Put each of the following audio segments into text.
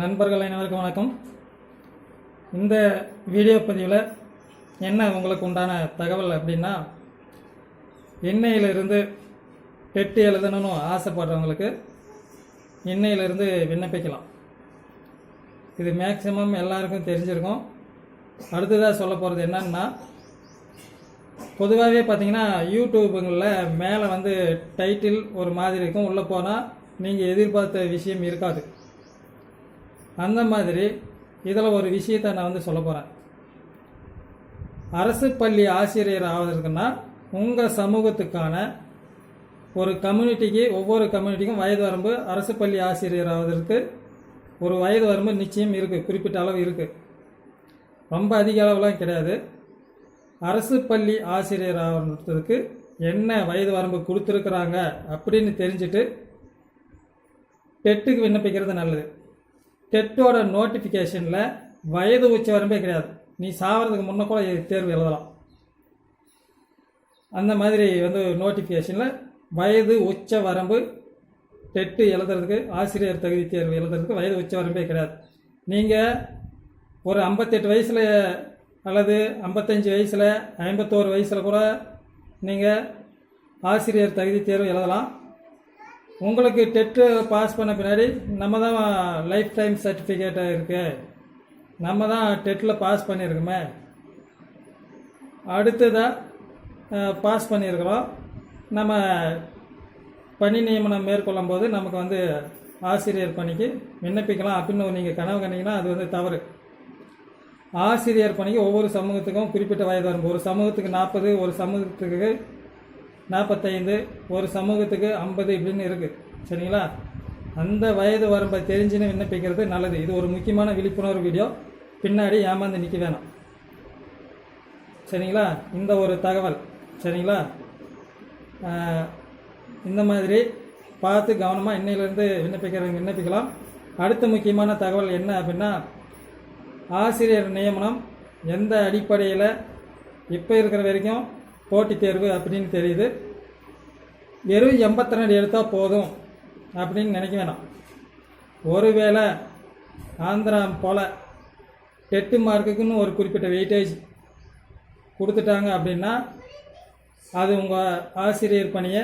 நண்பர்கள் அனைவருக்கும் வணக்கம். இந்த வீடியோ பதிவில் என்ன உங்களுக்கு உண்டான தகவல் அப்படின்னா எண்ணெயிலிருந்து பெட்டு எழுதணும்னு ஆசைப்படுறவங்களுக்கு எண்ணெயிலிருந்து விண்ணப்பிக்கலாம். இது மேக்ஸிமம் எல்லாருக்கும் தெரிஞ்சிருக்கும். அடுத்ததாக சொல்ல போகிறது என்னன்னா பொதுவாகவே பார்த்தீங்கன்னா யூடியூப்புங்களில் மேலே வந்து டைட்டில் ஒரு மாதிரி இருக்கும். உள்ளே போனால் நீங்கள் எதிர்பார்த்த விஷயம் இருக்காது. அந்த மாதிரி இதில் ஒரு விஷயத்தை நான் வந்து சொல்ல போகிறேன் அரசு பள்ளி ஆசிரியர் ஆவதற்குன்னா உங்கள் சமூகத்துக்கான ஒரு கம்யூனிட்டிக்கு ஒவ்வொரு கம்யூனிட்டிக்கும் வயது வரம்பு அரசு பள்ளி ஆசிரியர் ஆவதற்கு ஒரு வயது வரம்பு நிச்சயம் இருக்குது குறிப்பிட்ட அளவு இருக்குது ரொம்ப அதிக அளவுலாம் கிடையாது. அரசு பள்ளி ஆசிரியர் ஆகிறதுக்கு என்ன வயது வரம்பு கொடுத்துருக்குறாங்க அப்படின்னு தெரிஞ்சுட்டு டெட்டுக்கு விண்ணப்பிக்கிறது நல்லது. டெட்டோட நோட்டிஃபிகேஷனில் வயது உச்ச வரம்பே கிடையாது. நீ சாவறதுக்கு முன்னே கூட தேர்வு எழுதலாம். அந்த மாதிரி வந்து நோட்டிஃபிகேஷனில் வயது உச்ச வரம்பு டெட்டு எழுதுறதுக்கு ஆசிரியர் தகுதி தேர்வு எழுதுறதுக்கு வயது உச்ச வரம்பே கிடையாது. நீங்கள் ஒரு ஐம்பத்தெட்டு வயசில் அல்லது ஐம்பத்தஞ்சு வயசில் ஐம்பத்தோரு வயசில் கூட நீங்கள் ஆசிரியர் தகுதி தேர்வு எழுதலாம். உங்களுக்கு டெட்டு பாஸ் பண்ண பின்னாடி நம்ம தான் லைஃப் டைம் சர்டிஃபிகேட்டாக இருக்குது நம்ம தான் டெட்டில் பாஸ் பண்ணியிருக்கோமே அடுத்ததாக பாஸ் பண்ணியிருக்கிறோம் நம்ம பணி நியமனம் மேற்கொள்ளும் போது நமக்கு வந்து ஆசிரியர் பணிக்கு விண்ணப்பிக்கலாம். அப்படின்னு நீங்கள் கனவு கண்டிங்கன்னா அது வந்து தவறு. ஆசிரியர் பணிக்கு ஒவ்வொரு சமூகத்துக்கும் குறிப்பிட்ட வயது வரும். ஒரு சமூகத்துக்கு நாற்பது ஒரு சமூகத்துக்கு நாற்பத்தைந்து ஒரு சமூகத்துக்கு ஐம்பது இப்படின்னு இருக்குது சரிங்களா? அந்த வயது வரம்பை தெரிஞ்சுன்னு விண்ணப்பிக்கிறது நல்லது. இது ஒரு முக்கியமான விழிப்புணர்வு வீடியோ. பின்னாடி ஏமாந்து நிற்க வேணாம். சரிங்களா? இந்த ஒரு தகவல். சரிங்களா? இந்த மாதிரி பார்த்து கவனமாக இன்னையிலேருந்து விண்ணப்பிக்கிறவங்க விண்ணப்பிக்கலாம். அடுத்த முக்கியமான தகவல் என்ன அப்படின்னா ஆசிரியர் நியமனம் எந்த அடிப்படையில் இப்போ இருக்கிற வரைக்கும் போட்டித் தேர்வு அப்படின்னு தெரியுது. வெறும் எண்பத்தி ரெண்டு எடுத்தால் போதும் அப்படின்னு நினைக்க வேணாம். ஒருவேளை ஆந்திரா போல் டெட்டு மார்க்குக்குன்னு ஒரு குறிப்பிட்ட வெயிட்டேஜ் கொடுத்துட்டாங்க அப்படின்னா அது உங்கள் ஆசிரியர் பணியை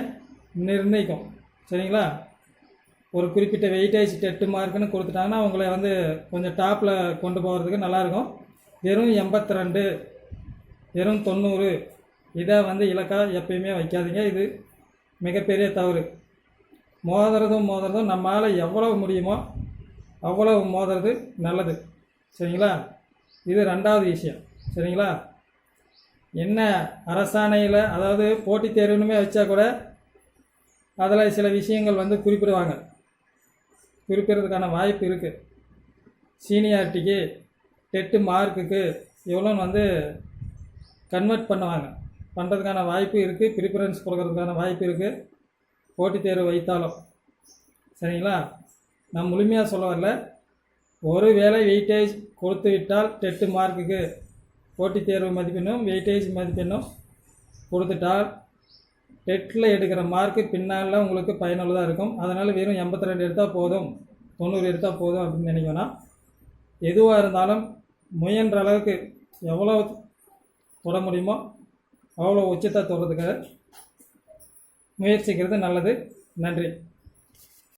நிர்ணயிக்கும். சரிங்களா? ஒரு குறிப்பிட்ட வெயிட்டேஜ் டெட்டு மார்க்குன்னு கொடுத்துட்டாங்கன்னா உங்களை வந்து கொஞ்சம் டாப்பில் கொண்டு போகிறதுக்கு நல்லாயிருக்கும் வெறும் எண்பத்தி ரெண்டு வெறும் தொண்ணூறு இதை வந்து இலக்கா எப்பயுமே வைக்காதீங்க. இது மிகப்பெரிய தவறு. மோதுறதும் மோதுறதும் நம்மளால் எவ்வளவு முடியுமோ அவ்வளவு மோதுறது நல்லது. சரிங்களா? இது ரெண்டாவது விஷயம். சரிங்களா? என்ன அரசாணையில் அதாவது போட்டித் தேர்வுனுமே வச்சா கூட அதில் சில விஷயங்கள் வந்து குறிப்பிடுவாங்க. குறிப்பிடுறதுக்கான வாய்ப்பு இருக்குது சீனியாரிட்டிக்கு டெட்டு மார்க்குக்கு இவ்வளோன்னு வந்து கன்வெர்ட் பண்ணுவாங்க. பண்ணுறதுக்கான வாய்ப்பு இருக்குது ப்ரிஃபரன்ஸ் கொடுக்கறதுக்கான வாய்ப்பு இருக்குது போட்டித் தேர்வு வைத்தாலும். சரிங்களா? நான் முழுமையாக சொல்ல வரல. ஒரு வேளை வெயிட்டேஜ் கொடுத்து விட்டால் டெட்டு மார்க்குக்கு போட்டித் தேர்வு மதிப்பெண்ணும் வெயிட்டேஜ் மதிப்பெண்ணும் கொடுத்துட்டால் டெட்டில் எடுக்கிற மார்க்கு பின்னால் உங்களுக்கு பயனுள்ளதாக இருக்கும். அதனால் வெறும் எண்பத்தி ரெண்டு எடுத்தால் போதும். தொண்ணூறு எடுத்தால் போதும் அப்படின்னு நினைக்கணும்னா எதுவாக இருந்தாலும் முயன்ற அளவுக்கு எவ்வளோ தொட முடியுமோ அவ்வளோ உச்சத்தை தொடுறதுக்காக முயற்சிக்கிறது. நல்லது. நன்றி.